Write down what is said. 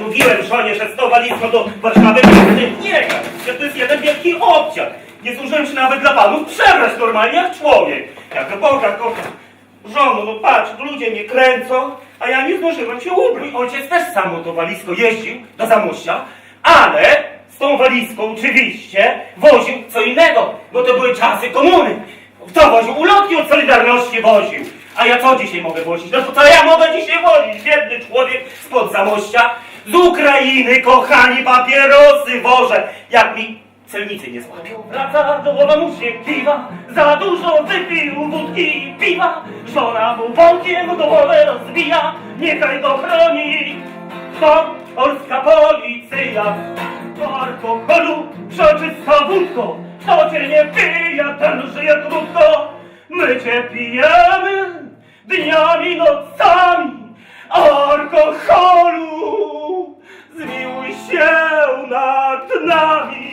Mówiłem żonie, że z tą walizką do Warszawy nie jechać, że to jest jeden wielki obciach. Nie zdążyłem się nawet dla panów przebrać normalnie jak człowiek. Jak Boga kocham. Żono, no patrz, ludzie mnie kręcą, a ja nie zdążyłem się ubrać. Ojciec też samą tą walizką jeździł do Zamościa, ale z tą walizką oczywiście woził co innego, bo to były czasy komuny. Kto woził? Ulotki od Solidarności woził. A ja co dzisiaj mogę wozić? No to co ja mogę dzisiaj wozić? Biedny człowiek spod Zamościa, z Ukrainy, kochani, papierosy wożę. Jak mi celnicy nie złapią. Wraca do głowa mu się kiwa, za dużo wypił wódki i piwa. Żona mu wątkiem głowę rozbija, niechaj go chroni. To polska policja. Po alkoholu przeczysta wódko, kto cię nie pije, ten żyje krótko. My cię pijemy dniami, nocami, Zmiłuj się nad nami.